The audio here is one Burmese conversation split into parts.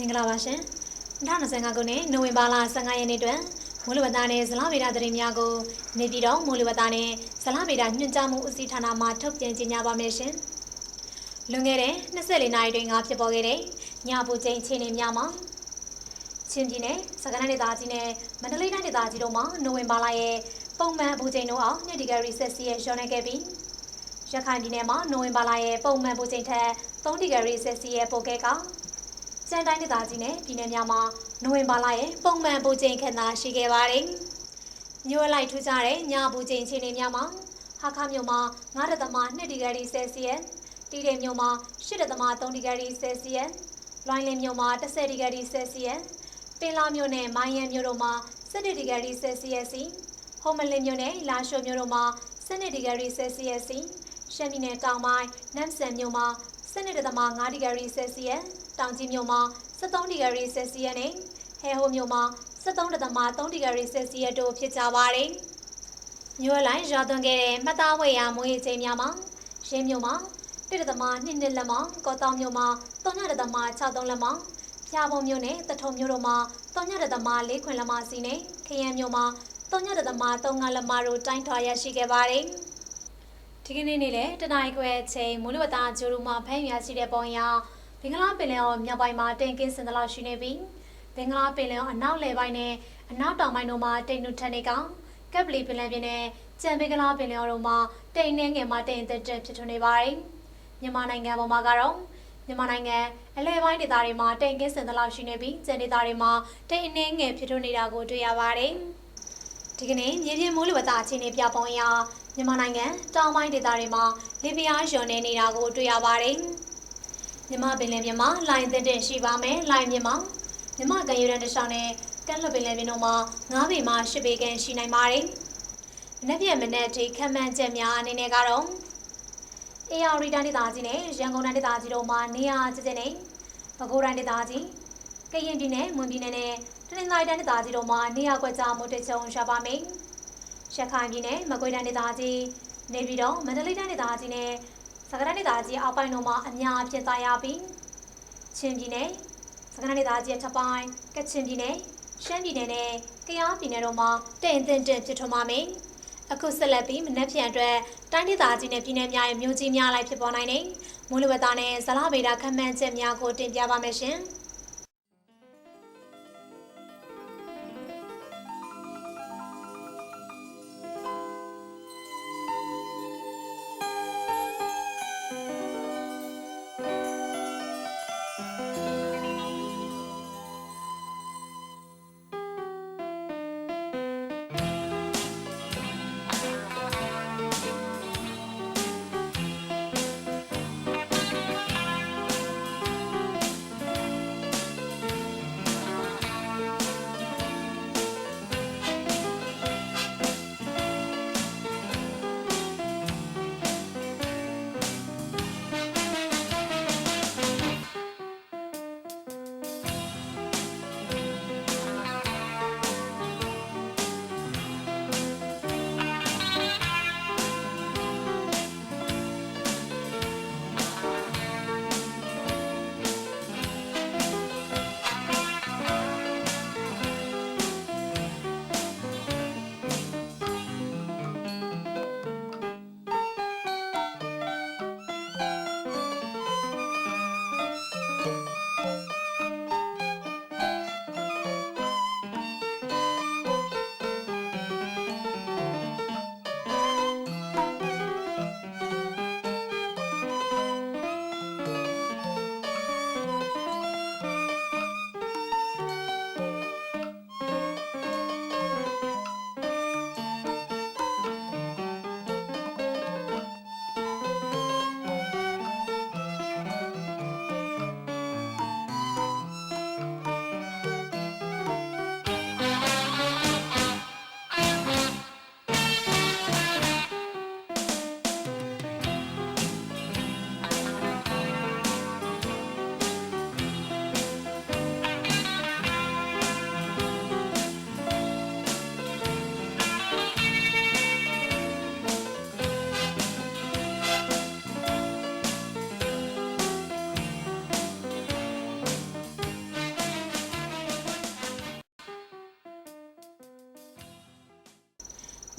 မင်္ဂလာပါရှင်2025ခုနှစ်နိုဝင်ဘာလ15ရက်နေ့တွင်မိုးလေဝသနဲ့ဇလဗေဒသတင်းများကိုနေပြည်တော်မိုးလေဝသနဲ့ဇလဗေဒညွှန်ကြားမှုဦးစီးဌာနမှထုတ်ပြန်ကြေညာပါမယ်ရှင်လွန်ခဲ့တဲ့24နာရီတွင်ကဖြစ်ပေါ်ခဲ့တဲ့ညပူချိန်အခြေအနေများမှာချင်းပြည်နယ်စကိုင်းတိုင်းဒေသကြီးနဲ့မန္တလေးတိုင်းဒေသကြီးတို့မှာနိုဝင်ဘာလရဲ့ပုံမှန်အပူချိန်တို့အောင်2ဒီဂရီဆက်စီရဲ့လျော့နေခဲ့ပြီးရခိုင်ပြည်နယ်မှာနိုဝင်ဘာလရဲ့ပုံမှန်ပူချိန်ထက်3ဒီဂရီဆက်စီရဲ့ပိုခဲ့က စန်တိုင်းဒေသကြီးနဲ့ပြည်နယ်များမှာနိုဝင်ဘာလရဲ့ပုံမှန်ပူချိန်ခန့်သာရှိခဲ့ပါတယ်။မြို့အလိုက်ထူးခြားတဲ့ညပူချိန်အခြေအနေများမှာဟာခမြို့မှာ9.2ဒီဂရီဆက်စီရဲ့တီးတဲ့မြို့မှာ8.3ဒီဂရီဆက်စီရဲ့လွိုင်းလင်းမြို့မှာ10ဒီဂရီဆက်စီရဲ့ပင်လာမြို့နဲ့မိုင်းရန်မြို့တို့မှာ17ဒီဂရီဆက်စီရဲ့စီဟုံးမလင်းမြို့နဲ့လာရှိုမြို့တို့မှာ12ဒီဂရီဆက်စီရဲ့စီရှမ်းပြည်နယ်တောင်ပိုင်းနမ်ဆန်မြို့မှာ12.5ဒီဂရီဆက်စီရဲ့ တောင်ကြီးမြို့မှာ73ဒီဂရီဆက်စီရဲ့နဲ့ဟဲဟိုမြို့မှာ73.3ဒီဂရီဆက်စီရဲ့တို့ဖြစ်ကြပါတယ်။မြို့လိုင်းရွာသွန်းခဲ့တဲ့မှတ်သားဝေရမွေးချိန်များမှာရင်းမြို့မှာ1.2နှစ်လက်မှာကောတောင်မြို့မှာ3.63လက်မှာဖျာပုံမြို့နဲ့တထုံမြို့တို့မှာ3.4ခွင်လက်မှာစီနဲ့ခရမ်းမြို့မှာ3.35လက်မှာတို့တိုင်းထွာရရှိခဲ့ပါတယ်။ဒီကနေ့နေ့လေတနင်္ဂနွေခွဲချိန်မိုးလေဝသဂျိုရူမှာဖမ်းရရှိတဲ့ပုံရ ဘင်္ဂလားပင်လယ်အော်မြောက်ပိုင်းမှာတင်ကင်းစင်သလောက်ရှိနေပြီးဘင်္ဂလားပင်လယ်အော်အနောက်လယ်ပိုင်းနဲ့အနောက်တောင်ပိုင်းတို့မှာတိမ်နုထက်နေကောင်ကပ်ပလီပင်လယ်ပြင်နဲ့ကြံဘင်္ဂလားပင်လယ်အော်တို့မှာတိမ်နှင်းငယ်မှာတိမ်သက်တက်ဖြစ်ထွန်းနေပါတယ်။မြန်မာနိုင်ငံပေါ်မှာကတော့မြန်မာနိုင်ငံအလဲပိုင်းဒေသတွေမှာတိမ်ကင်းစင်သလောက်ရှိနေပြီးကျန်ဒေသတွေမှာတိမ်နှင်းငယ်ဖြစ်ထွန်းနေတာကိုတွေ့ရပါတယ်။ဒီကနေ့မြေပြင်မိုးလေဝသအခြေအနေပြပုံအရမြန်မာနိုင်ငံတောင်ပိုင်းဒေသတွေမှာလေပြင်းအားလျော့နေနေတာကိုတွေ့ရပါတယ်။ မြမပင်လယ်ပြင်မှာလိုင်သင့်တင့်ရှိပါမယ်။လိုင်ပြင်မှာမြမကံယူရန်တစ်လျှောက်နဲ့ကမ်းလွတ်ပင်လယ်ပြင်တို့မှာ9ပေမှ10ပေခန့်ရှိနိုင်ပါတယ်။မနေ့ပြန်မနေ့ထိခံမှန်းချက်များအနေနဲ့ကတော့အေယာရီတိုင်းဒေသကြီးနဲ့ရန်ကုန်တိုင်းဒေသကြီးတို့မှာနေရာကျကျနဲ့ပဲခူးတိုင်းဒေသကြီးကရင်ပြည်နယ်မွန်ပြည်နယ်နဲ့တနင်္သာရီတိုင်းဒေသကြီးတို့မှာနေရာကွက်ကြားမှုတချုံရှာပါမယ်။ရခိုင်ပြည်နယ်မကွေးတိုင်းဒေသကြီးနေပြည်တော်မန္တလေးတိုင်းဒေသကြီးနဲ့ စကိုင်းတိုင်းဒေသကြီးအောက်ပိုင်းတို့မှာအများအပြားသားရပြီးချင်းပြည်နယ်စကိုင်းတိုင်းဒေသကြီးအထက်ပိုင်းကချင်ပြည်နယ်ရှမ်းပြည်နယ်နဲ့ကယားပြည်နယ်တို့မှာတင်အသင့်တင်ဖြစ်ထွန်းပါမယ်။အခုဆက်လက်ပြီးမနက်ဖြန်အတွက်တိုင်းဒေသကြီးနဲ့ပြည်နယ်များရဲ့မြို့ကြီးများလိုက်ဖြစ်ပေါ်နိုင်တဲ့မိုးလေဝသနဲ့ဇလဗေဒခန့်မှန်းချက်များကိုတင်ပြပါမယ်ရှင်။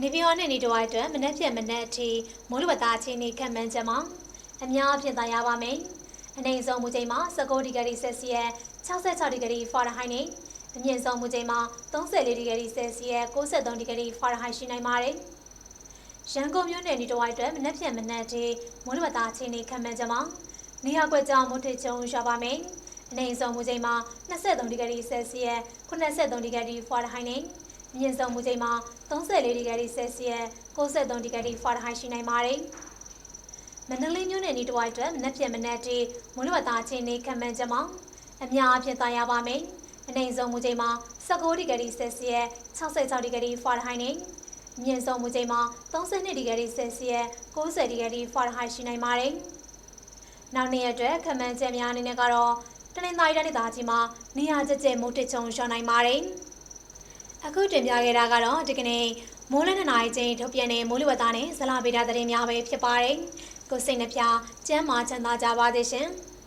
နေပြည်တော်နဲ့နေတော်အတွက်မနက်ဖြန်မနက်အထိမိုးလေဝသအခြေအနေခန့်မှန်းချက်မှာအများအပြားသာရပါမယ်။အနေဆုံးမူချိန်မှာ19ဒီဂရီဆယ်စီယပ်66ဒီဂရီဖာရဟိုက်နဲ့အမြင့်ဆုံးမူချိန်မှာ34ဒီဂရီဆယ်စီယပ်63ဒီဂရီဖာရဟိုက်ရှိနိုင်ပါတယ်။ရန်ကုန်မြို့နယ်နေတော်အတွက်မနက်ဖြန်မနက်အထိမိုးလေဝသအခြေအနေခန့်မှန်းချက်မှာနေရာကွက်ကြောင်မိုးထချုံရွာပါမယ်။အနေဆုံးမူချိန်မှာ23ဒီဂရီဆယ်စီယပ်83ဒီဂရီဖာရဟိုက်နဲ့ မြင့်ဆုံးမူချိန်မှာ34ဒီဂရီဆယ်စီယပ်63ဒီဂရီဖာရဟိုက်ရှိနိုင်ပါတယ်။မန္တလေးမြို့နယ်နေတဝိုက်အတွက်မနက်ဖြန်မနက်တည်းမိုးလေဝသအခြေအနေခံမှန်းချက်မှာအများအပြားသာရပါမယ်။အနေဆုံးမူချိန်မှာ19ဒီဂရီဆယ်စီယပ်66ဒီဂရီဖာရဟိုက်နဲ့မြင့်ဆုံးမူချိန်မှာ32ဒီဂရီဆယ်စီယပ်90ဒီဂရီဖာရဟိုက်ရှိနိုင်ပါတယ်။နောက်နေ့ရက်အတွက်ခံမှန်းချက်များအနေနဲ့ကတော့တနင်္သာရီတိုင်းဒေသကြီးမှာနေရာကျကျမိုးထချုံရွှာနိုင်ပါတယ်။ အခုတင်ပြခဲ့တာကတော့ဒီကနေ့မိုးလင်းတဲ့နိုင်ချင်းထုတ်ပြန်တဲ့မိုးလေဝသနဲ့ဇလဗေဒသတင်းများပဲဖြစ်ပါတယ်။ကိုယ်စိတ်နှပြကျမ်းမာချမ်းသာကြပါစေရှင်။